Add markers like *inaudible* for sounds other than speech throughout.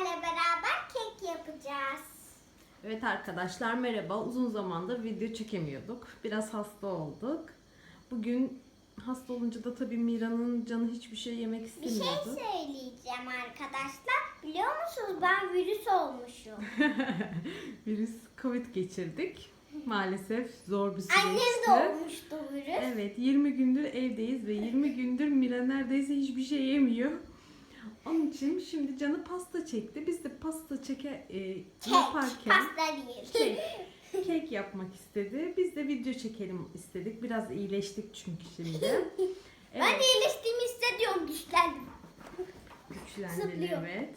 sizlerle beraber kek yapacağız. Evet arkadaşlar merhaba. Uzun zamandır video çekemiyorduk. Biraz hasta olduk. Bugün hasta olunca da tabii Mira'nın canı hiçbir şey yemek Bir şey istemiyordu. söyleyeceğim arkadaşlar. Biliyor musunuz ben virüs olmuşum. *laughs* Virüs Covid geçirdik. Maalesef zor bir süreçti. Annem de olmuştu virüs. Evet 20 gündür evdeyiz ve 20 gündür Mira neredeyse hiçbir şey yemiyor. Onun için şimdi canı pasta çekti. Biz de pasta çeke e, Kek, yaparken pasta değil. kek, kek yapmak istedi. Biz de video çekelim istedik. Biraz iyileştik çünkü şimdi. *laughs* Ben Evet, de iyileştiğimi hissediyorum güçlendim. güçlendin *laughs* evet.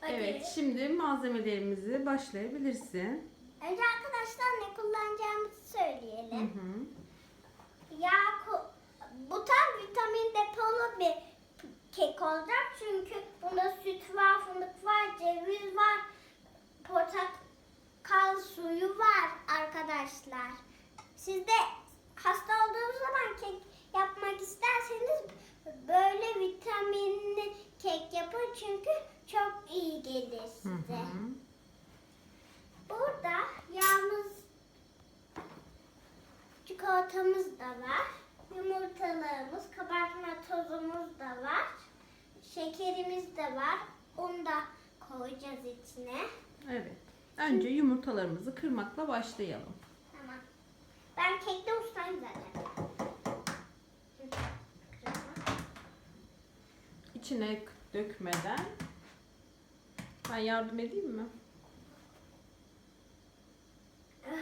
Hadi. Evet, şimdi malzemelerimizi başlayabilirsin. Önce arkadaşlar ne kullanacağımızı Hı söyleyelim. hı. Ya ku- bu tam vitamin depolu bir kek olacak. Çünkü bunda süt var, fındık var, ceviz var, portakal suyu var arkadaşlar. Siz de hasta olduğunuz zaman kek yapmak isterseniz böyle vitaminli kek yapın çünkü çok iyi gelir Hı size. hı. Burada yalnız çikolatamız da var. Yumurtalarımız, kabartma tozumuz da var. Şekerimiz de var. Onu da koyacağız içine. Evet. Önce yumurtalarımızı kırmakla başlayalım. Tamam. Ben kekte ustayım zaten. İçine dökmeden ben yardım edeyim mi? *laughs*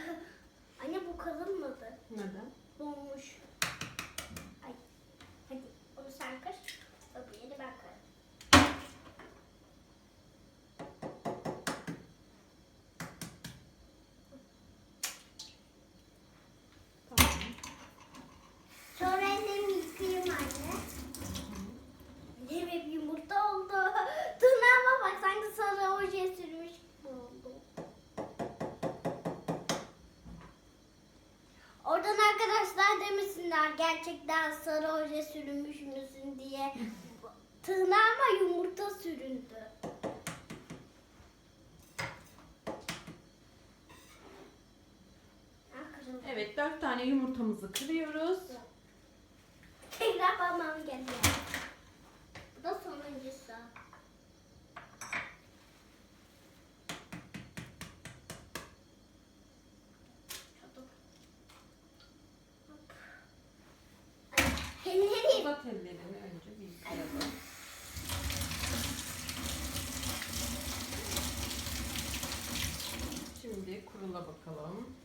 Anne bu kırılmadı. Neden? Donmuş. Ay. Hadi onu sen kır. Öbürünü ben kırarım. Tamam. Sonra ellerimi yıkayayım anne. Annem hep yumurta oldu. Tırnağıma bak sanki sarı oje sürmüş gibi oldu. Oradan arkadaşlar demesinler gerçekten sarı oje sürmüş müsün diye. Tırnağıma yumurta süründü. Evet, dört tane yumurtamızı kırıyoruz. Tekrar parmağım geldi. Bu da sonuncusu. Hop. Ay, ellerim. Uzat ellerini önce bir yıkayalım. Şimdi kurula bakalım.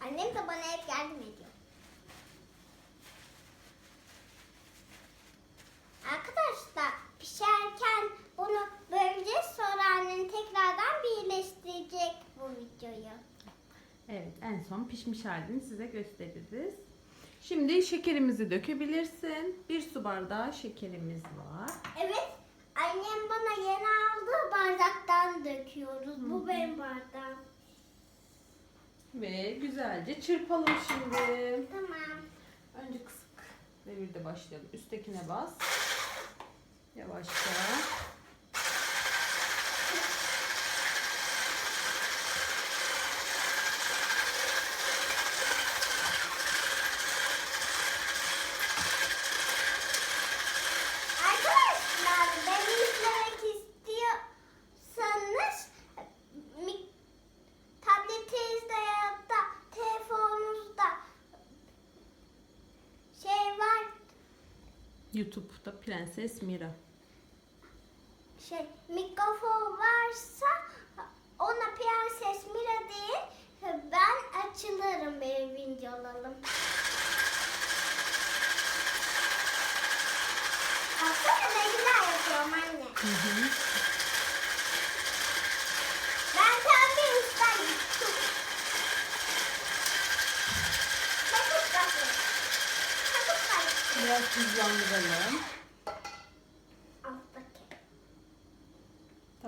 Annem de bana hep yardım ediyor. Arkadaşlar pişerken bunu böleceğiz sonra annem tekrardan birleştirecek bu videoyu. Evet, en son pişmiş halini size gösteririz. Şimdi şekerimizi dökebilirsin. Bir su bardağı şekerimiz var. Evet annem bana yeni aldığı bardaktan döküyoruz. Bu benim bardağım. Ve güzelce çırpalım şimdi. Tamam. Önce kısık devirde başlayalım. Üsttekine bas. Yavaşça. Arkadaşlar beni izlemek istiyorsanız mi- tabletinizde ya da telefonunuzda şey var YouTube'da Prenses Mira. şey mikrofon varsa ona Prenses Mira deyin ben açılırım benim videolarım. Baksana ne güzel yapıyorum anne. Ben tam bir ustayım. Çok ustayım. Çok ustayım. Biraz hızlandıralım.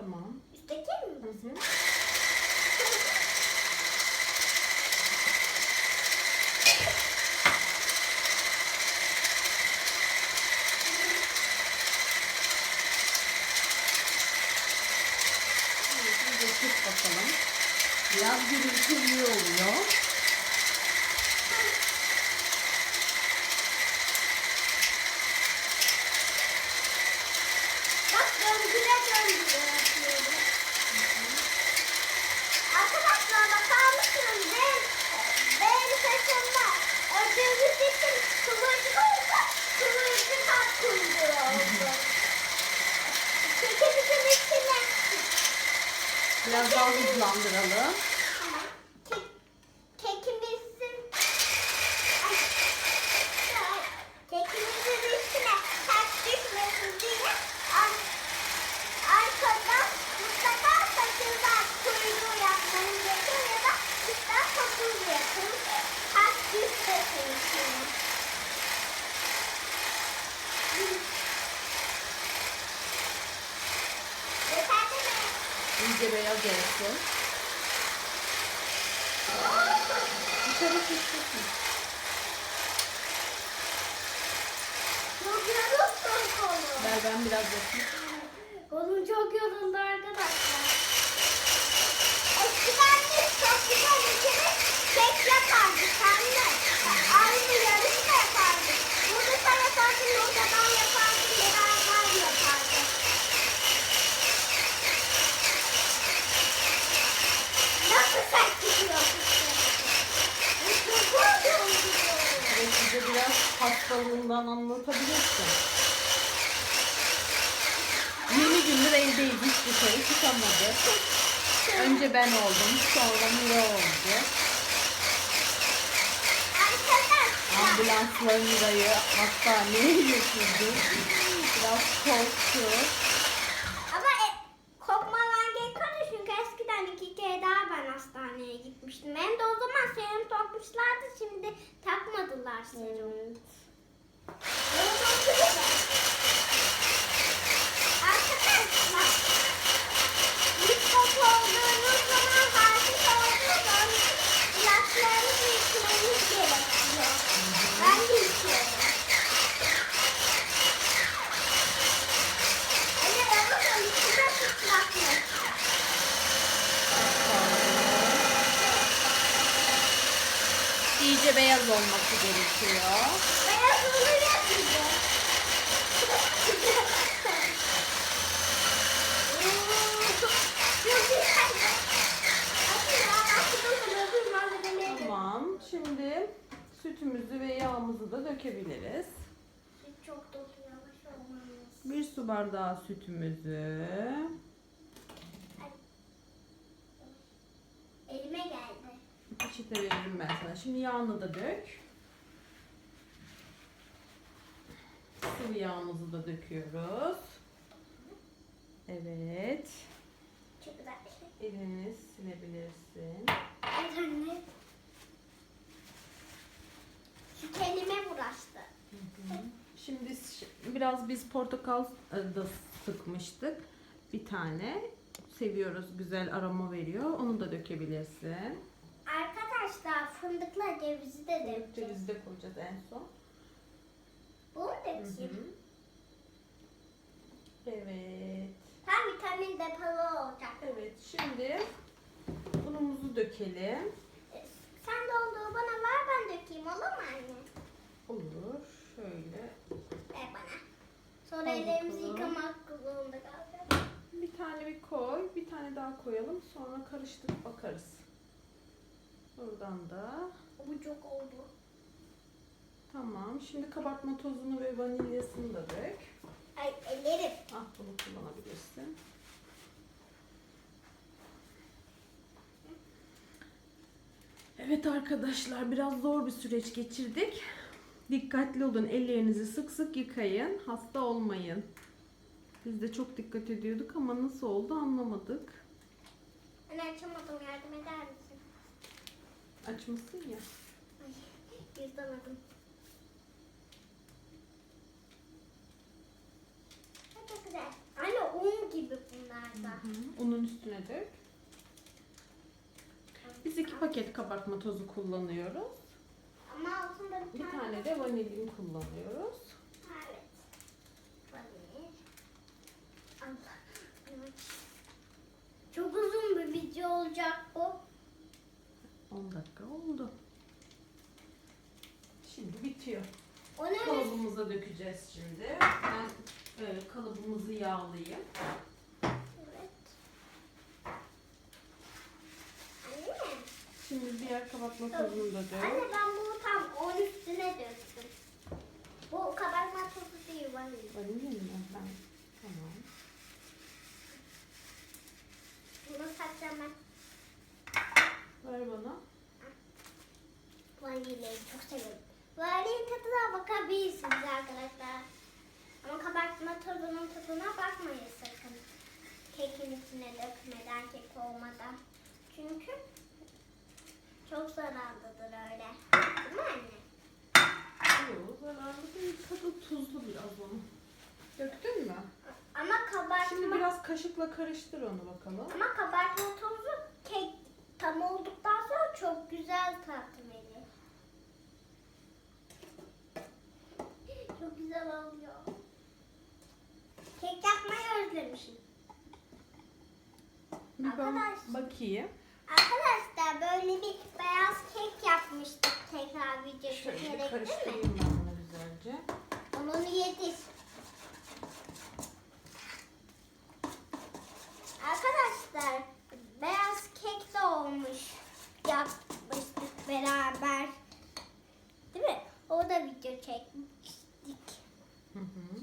Tamam. Üstteki mi? Hı hı. Biraz gürültülü oluyor. Bak döndüre döndüre yapıyorum. Biraz daha hızlandıralım. Tamam. Kek, kekimizin Ay. Ay. kekimizin üstüne ters düşmesin diye ar- arkadan mutlaka saçından kuyruğu yapmanız gerekiyor ya da üstten topuz yapın. Ters düşmesin için. Yeterli mi? İyice beyaz olsun. Dışarı çıksın. Çok yorulsun kolu. Ver ben biraz yapayım. Kolum çok yoruldu arkadaşlar. Eskiden biz çok güzel ikimiz kek yapardık anne. Aynı yarışma yapardık. Burada sen yapardın, orada ben yapardım, beraber yapardık. Nasıl sen gidiyorsun? Çok yoruldu. Ve size biraz hastalığından anlatabilirsin. Yeni gündür evdeyiz. Hiç dışarı çıkamadık. Önce ben oldum. Sonra Mira oldu. Ambulansla Mira'yı hastaneye götürdü. Biraz korktu. Ama e, korkmadan gerekiyordu çünkü eskiden iki kere daha ben hastaneye gitmiştim. Hem de o zaman serum takmışlardı şimdi takmadılar serum. Arkadaşlar İyice beyaz olması gerekiyor. Beyaz oluyor size. Çok güzel. Tamam. Şimdi sütümüzü ve yağımızı da dökebiliriz. Çok dolu yavaş olmamız. Bir su bardağı sütümüzü. Elime geldi. Peçete veririm ben sana. Şimdi yağını da dök. Sıvı yağımızı da döküyoruz. Evet. Çok güzel bir şey. Elini silebilirsin. Evet anne. Şu elime bulaştı. Şimdi biraz biz portakal e, da sıkmıştık. Bir tane. Seviyoruz. Güzel aroma veriyor. Onu da dökebilirsin. Arkadaşlar fındıkla cevizi de dökeceğiz. Cevizi de koyacağız en son. Bu Hı dökeyim? Evet. Tam vitamin depolu olacak. Evet. Şimdi unumuzu dökelim. Sen dolduğu bana dökeyim olur mu anne? Olur. Şöyle. Ver bana. Sonra Al ellerimizi bakalım. yıkamak zorunda kalacağız. Bir tane bir koy. Bir tane daha koyalım. Sonra karıştırıp bakarız. Buradan da. Bu çok oldu. Tamam. Şimdi kabartma tozunu ve vanilyasını da dök. Ay ellerim. Ah bunu kullanabilirsin. Evet arkadaşlar biraz zor bir süreç geçirdik. Dikkatli olun. Ellerinizi sık sık yıkayın. Hasta olmayın. Biz de çok dikkat ediyorduk ama nasıl oldu anlamadık. Anne açamadım yardım eder misin? Açmışsın ya. Ay yırtamadım. Çok güzel. Anne un gibi bunlar da. Unun üstüne dök paket kabartma tozu kullanıyoruz. Ama altında bir, bir tane de vanilin kullanıyoruz. Evet. Vanil. Çok uzun bir video olacak bu. 10 dakika oldu. Şimdi bitiyor. Kalıbımıza dökeceğiz şimdi. Ben e, kalıbımızı yağlayayım. Şimdi diğer kabartma tozunu da dök. Anne ben bunu tam onun üstüne döktüm. Bu kabartma tozu değil vanilya. Vanilya mı? Ben. Tamam. Bunu ben. Ver bana. Vanilyayı çok seviyorum. Vanilya tadına bakabilirsiniz arkadaşlar. Ama kabartma tozunun tadına bakmayın sakın. Kekin içine dökmeden, kek olmadan. Çünkü çok zararlıdır öyle. Değil mi anne? Yok zararlı değil. Tadı tuzlu biraz onun. Döktün mü? Ama kabartma, Şimdi biraz kaşıkla karıştır onu bakalım. ama kabartma tozu kek tam olduktan sonra çok güzel tat verir. Çok güzel oluyor. Kek yapmayı özlemişim. Bir ben Arkadaş. bakayım. Arkadaşlar böyle bir beyaz kek yapmıştık tekrar video Şöyle bir değil mi? karıştırayım ben bunu güzelce. Onu yedik. Arkadaşlar beyaz kek de olmuş. Yapmıştık beraber. Değil mi? O da video çekmiştik. Hı hı.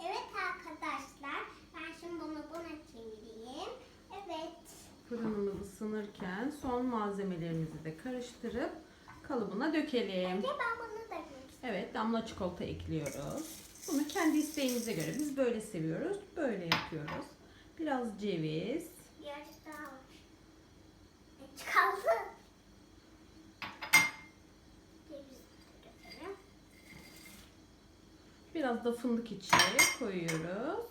Evet arkadaşlar ben şimdi bunu buna çevireyim. Evet. Isınırken son malzemelerimizi de karıştırıp kalıbına dökelim. Önce ben bunu da. Evet damla çikolata ekliyoruz. Bunu kendi isteğinize göre biz böyle seviyoruz. Böyle yapıyoruz. Biraz ceviz. Yarısı daha var. E, Çıkaldı. Biraz da fındık içine koyuyoruz.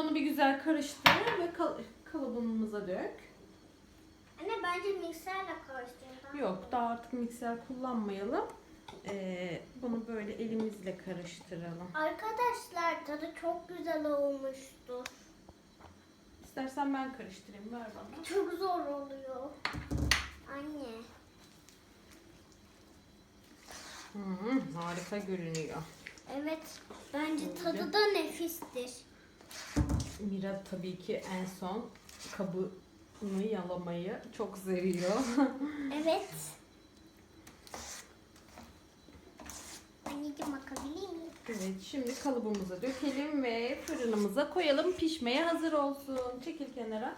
Şimdi onu bir güzel karıştır ve kal- kalıbımıza dök. Anne bence mikserle karıştırdım. Yok daha artık mikser kullanmayalım. Ee, bunu böyle elimizle karıştıralım. Arkadaşlar tadı çok güzel olmuştu. İstersen ben karıştırayım ver bana. Çok zor oluyor. Anne. Hmm, harika görünüyor. Evet. Bence tadı da nefistir. Mira tabii ki en son kabını yalamayı çok seviyor. *laughs* Evet. Anneciğim bakabilir miyim? evet şimdi kalıbımıza dökelim ve fırınımıza koyalım. Pişmeye hazır olsun. Çekil kenara.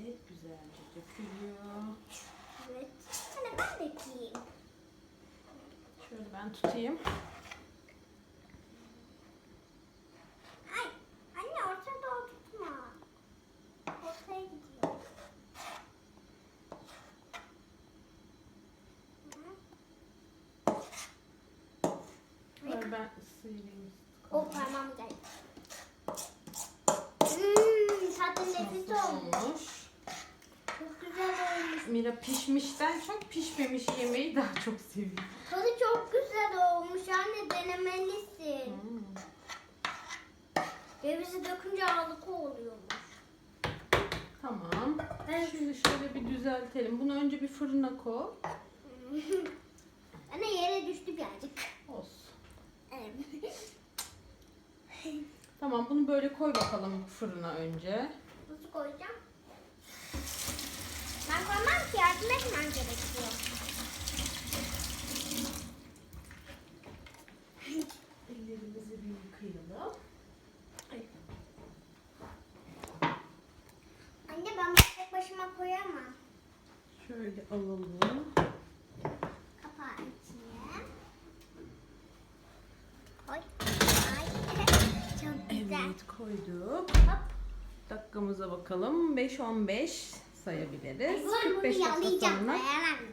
Evet güzelce dökülüyor. Evet. Anne ben de yiyeyim. Şöyle ben tutayım. Ay, anne ortada oturtma. Ortaya gidiyor. Ver sıyırayım. O parmağım geldi. Hmm, tadı nefis olmuş. Çok güzel olmuş. Mira pişmişten çok pişmemiş yemeği daha çok seviyor. Tadı çok güzel olmuş. Anne denemelisin. Hmm. Cevizi dökünce ağlık oluyormuş. Tamam. Ben Şimdi şöyle bir düzeltelim. Bunu önce bir fırına koy. *laughs* Anne yere düştü birazcık. Tamam bunu böyle koy bakalım fırına önce. Nasıl koyacağım? Ben koymam ki yardım etmem gerekiyor. Ellerimizi bir yıkayalım. Anne ben bunu tek başıma koyamam. Şöyle alalım. Kapağı içine. Koy. Ay. Çok güzel. Evet koyduk. Hop. Dakikamıza bakalım. 5-15 sayabiliriz. Ay, bunu 45 dakika sonra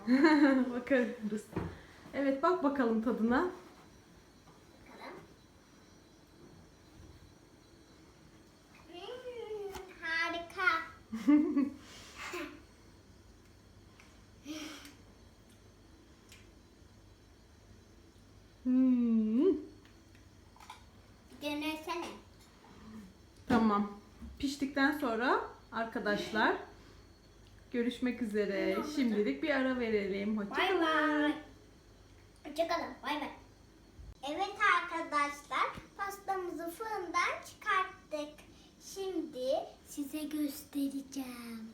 *laughs* bakarız. Evet bak bakalım tadına. Bakalım. Hmm, harika. Hmm. Denesene. Tamam. Piştikten sonra arkadaşlar. Görüşmek üzere. Şimdilik bir ara verelim. Bay Hoşçakalın. bay. Hoşçakalın. Bay bay. Evet arkadaşlar pastamızı fırından çıkarttık. Şimdi size göstereceğim.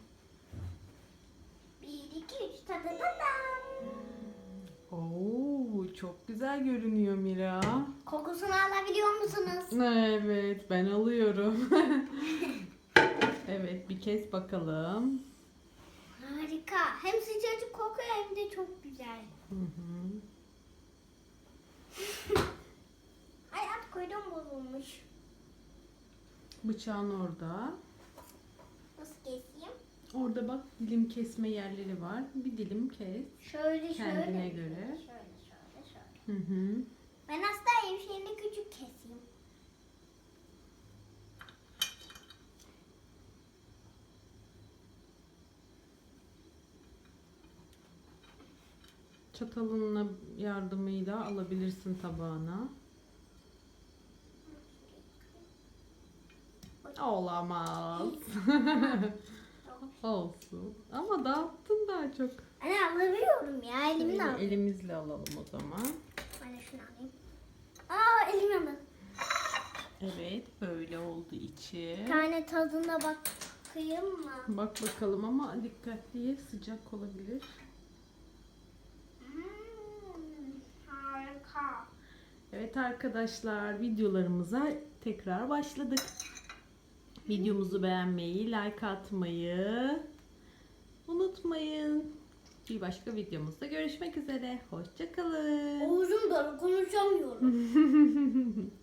Bir, iki, üç tadadadam. Oo, çok güzel görünüyor Mira. Kokusunu alabiliyor musunuz? Evet, ben alıyorum. *laughs* evet, bir kez bakalım. Harika. Hem sıcacık kokuyor hem de çok güzel. Hı hı. *laughs* Hayat kuyruğum bozulmuş. Bıçağın orada. Nasıl keseyim? Orada bak dilim kesme yerleri var. Bir dilim kes. Şöyle şöyle. Kendine göre. Şöyle şöyle şöyle. Hı hı. Ben hastayım. Şimdi küçük keseyim. Çatalınla yardımıyla alabilirsin tabağına. Olamaz. *laughs* Olsun. Ama dağıttın daha çok. Anne alabiliyorum ya. Elimle al. elimizle alalım o zaman. Ben şunu alayım. Aa elim yandı. Evet böyle oldu içi. Bir tane tadına bakayım mı? Bak bakalım ama dikkatli ye sıcak olabilir. Hmm, harika. Evet arkadaşlar videolarımıza tekrar başladık. Videomuzu beğenmeyi, like atmayı unutmayın. Bir başka videomuzda görüşmek üzere. Hoşçakalın. Ağzım dolu konuşamıyorum. *laughs*